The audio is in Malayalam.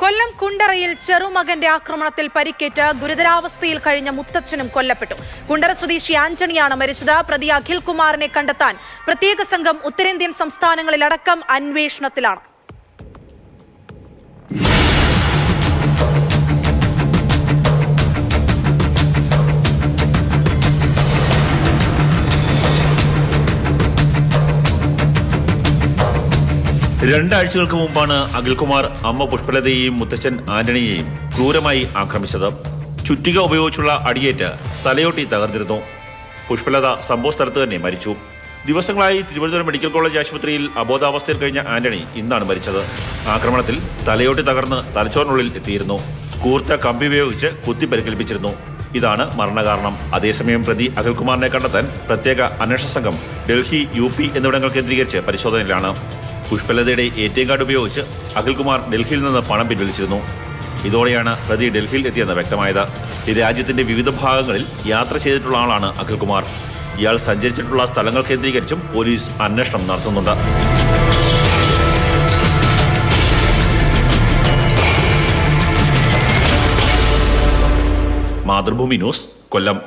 കൊല്ലം കുണ്ടറയിൽ ചെറുമകന്റെ ആക്രമണത്തിൽ പരിക്കേറ്റ് ഗുരുതരാവസ്ഥയിൽ കഴിഞ്ഞ മുത്തച്ഛനും കൊല്ലപ്പെട്ടു. കുണ്ടറ സ്വദേശി ആന്റണിയാണ് മരിച്ചത്. പ്രതി അഖിൽ കുമാറിനെ കണ്ടെത്താൻ പ്രത്യേക സംഘം ഉത്തരേന്ത്യൻ സംസ്ഥാനങ്ങളിലടക്കം അന്വേഷണത്തിലാണ്. രണ്ടാഴ്ചകൾക്ക് മുമ്പാണ് അഖിൽകുമാർ അമ്മ പുഷ്പലതയെയും മുത്തച്ഛൻ ആന്റണിയെയും ക്രൂരമായി ആക്രമിച്ചത്. ചുറ്റിക ഉപയോഗിച്ചുള്ള അടിയേറ്റ് തലയോട്ടി തകർന്നിരുന്നു. പുഷ്പലത സംഭവ സ്ഥലത്ത് തന്നെ മരിച്ചു. ദിവസങ്ങളായി തിരുവനന്തപുരം മെഡിക്കൽ കോളേജ് ആശുപത്രിയിൽ അബോധാവസ്ഥയിൽ കഴിഞ്ഞ ആന്റണി ഇന്നാണ് മരിച്ചത്. ആക്രമണത്തിൽ തലയോട്ടി തകർന്ന് തലച്ചോറിനുള്ളിൽ എത്തിയിരുന്നു. കൂർത്ത കമ്പി ഉപയോഗിച്ച് കുത്തി പരിക്കേൽപ്പിച്ചിരുന്നു. ഇതാണ് മരണകാരണം. അതേസമയം പ്രതി അഖിൽകുമാറിനെ കണ്ടെത്താൻ പ്രത്യേക അന്വേഷണ സംഘം ഡൽഹി യു പി എന്നിവിടങ്ങൾ കേന്ദ്രീകരിച്ച് പരിശോധനയിലാണ്. പുഷ്പലതയുടെ എ ടി എം കാർഡ് ഉപയോഗിച്ച് അഖിൽകുമാർ ഡൽഹിയിൽ നിന്ന് പണം പിൻവലിച്ചിരുന്നു. ഇതോടെയാണ് പ്രതി ഡൽഹിയിൽ എത്തിയെന്ന് വ്യക്തമായത്. രാജ്യത്തിന്റെ വിവിധ ഭാഗങ്ങളിൽ യാത്ര ചെയ്തിട്ടുള്ള ആളാണ് അഖിൽകുമാർ. ഇയാൾ സഞ്ചരിച്ചിട്ടുള്ള സ്ഥലങ്ങൾ കേന്ദ്രീകരിച്ചും പോലീസ് അന്വേഷണം നടത്തുന്നുണ്ട്. മാതൃഭൂമി ന്യൂസ് കൊല്ലം.